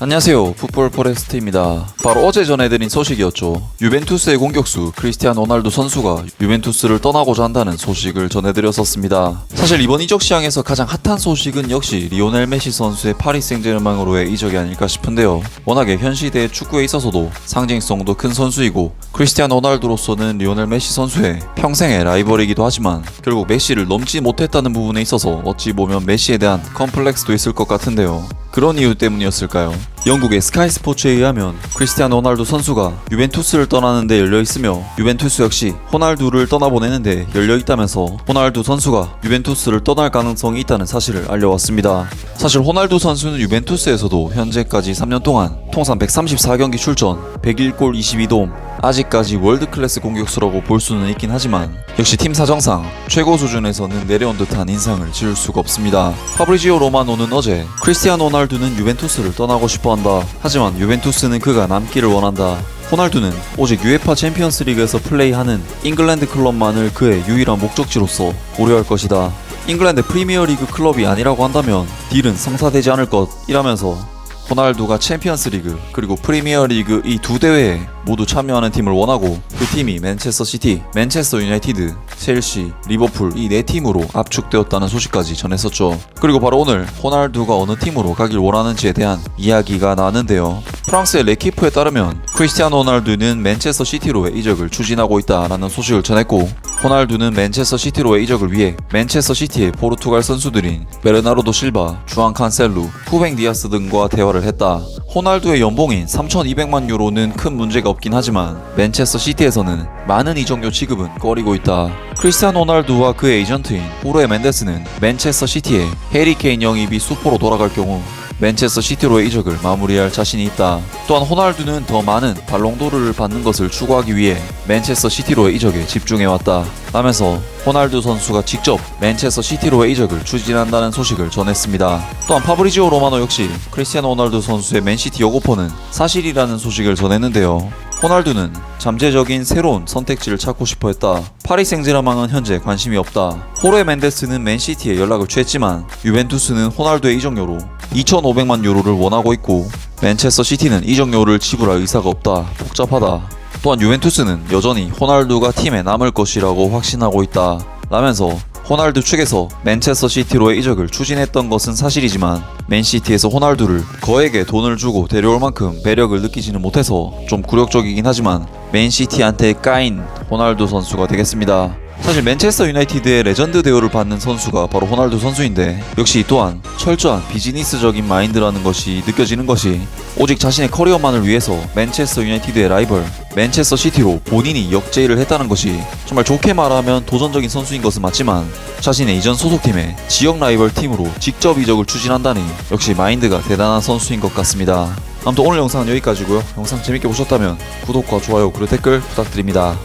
안녕하세요. 풋볼 포레스트입니다. 바로 어제 전해드린 소식이었죠. 유벤투스의 공격수 크리스티안 호날두 선수가 유벤투스를 떠나고자 한다는 소식을 전해드렸었습니다. 사실 이번 이적 시장에서 가장 핫한 소식은 역시 리오넬 메시 선수의 파리 생제르맹으로의 이적이 아닐까 싶은데요. 워낙에 현 시대의 축구에 있어서도 상징성도 큰 선수이고 크리스티안 호날두로서는 리오넬 메시 선수의 평생의 라이벌이기도 하지만 결국 메시를 넘지 못했다는 부분에 있어서 어찌 보면 메시에 대한 컴플렉스도 있을 것 같은데요. 그런 이유 때문이었을까요? 영국의 스카이 스포츠에 의하면 크리스티아노 호날두 선수가 유벤투스를 떠나는데 열려 있으며 유벤투스 역시 호날두를 떠나보내는데 열려 있다면서 호날두 선수가 유벤투스를 떠날 가능성이 있다는 사실을 알려왔습니다. 사실 호날두 선수는 유벤투스에서도 현재까지 3년 동안 통산 134경기 출전, 101골 22도움, 아직까지 월드 클래스 공격수라고 볼 수는 있긴 하지만 역시 팀 사정상 최고 수준에서는 내려온 듯한 인상을 지울 수가 없습니다. 파브리지오 로마노는 어제 크리스티아노 호날두는 유벤투스를 떠나고 싶어 한다. 하지만 유벤투스는 그가 남기를 원한다. 호날두는 오직 UEFA 챔피언스 리그에서 플레이하는 잉글랜드 클럽만을 그의 유일한 목적지로서 고려할 것이다. 잉글랜드 프리미어 리그 클럽이 아니라고 한다면 딜은 성사되지 않을 것이라면서 호날두가 챔피언스 리그 그리고 프리미어 리그 이 두 대회에 모두 참여하는 팀을 원하고 그 팀이 맨체스터 시티, 맨체스터 유나이티드, 첼시, 리버풀 이 네 팀으로 압축되었다는 소식까지 전했었죠. 그리고 바로 오늘 호날두가 어느 팀으로 가길 원하는지에 대한 이야기가 나왔는데요. 프랑스의 레키프에 따르면 크리스티아노 호날두는 맨체스터 시티로의 이적을 추진하고 있다라는 소식을 전했고 호날두는 맨체스터 시티로의 이적을 위해 맨체스터 시티의 포르투갈 선수들인 베르나르도 실바, 주앙 칸셀루, 후뱅 디아스 등과 대화를 했다. 호날두의 연봉인 3,200만 유로는 큰 문제가 없긴 하지만 맨체스터 시티에서는 많은 이적료 지급은 꺼리고 있다. 크리스티아노 호날두와 그의 에이전트인 후르에 멘데스는 맨체스터 시티에 해리 케인 영입이 수포로 돌아갈 경우 맨체스터 시티로의 이적을 마무리할 자신이 있다. 또한 호날두는 더 많은 발롱도르를 받는 것을 추구하기 위해 맨체스터 시티로의 이적에 집중해왔다. 라면서 호날두 선수가 직접 맨체스터 시티로의 이적을 추진한다는 소식을 전했습니다. 또한 파브리지오 로마노 역시 크리스티아노 호날두 선수의 맨시티 여고퍼는 사실이라는 소식을 전했는데요. 호날두는 잠재적인 새로운 선택지를 찾고 싶어 했다. 파리 생제르맹은 현재 관심이 없다. 호르에 멘데스는 맨시티에 연락을 취했지만 유벤투스는 호날두의 이적료로 2,500만 유로를 원하고 있고 맨체스터 시티는 이적료를 지불할 의사가 없다. 복잡하다. 또한 유벤투스는 여전히 호날두가 팀에 남을 것이라고 확신하고 있다. 라면서 호날두 측에서 맨체스터 시티로의 이적을 추진했던 것은 사실이지만 맨시티에서 호날두를 거액의 돈을 주고 데려올 만큼 매력을 느끼지는 못해서 좀 굴욕적이긴 하지만 맨시티한테 까인 호날두 선수가 되겠습니다. 사실 맨체스터 유나이티드의 레전드 대우를 받는 선수가 바로 호날두 선수인데 역시 이 또한 철저한 비즈니스적인 마인드라는 것이 느껴지는 것이 오직 자신의 커리어만을 위해서 맨체스터 유나이티드의 라이벌 맨체스터 시티로 본인이 역제의를 했다는 것이 정말 좋게 말하면 도전적인 선수인 것은 맞지만 자신의 이전 소속팀의 지역 라이벌 팀으로 직접 이적을 추진한다니 역시 마인드가 대단한 선수인 것 같습니다. 아무튼 오늘 영상은 여기까지고요. 영상 재밌게 보셨다면 구독과 좋아요 그리고 댓글 부탁드립니다.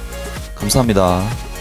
감사합니다.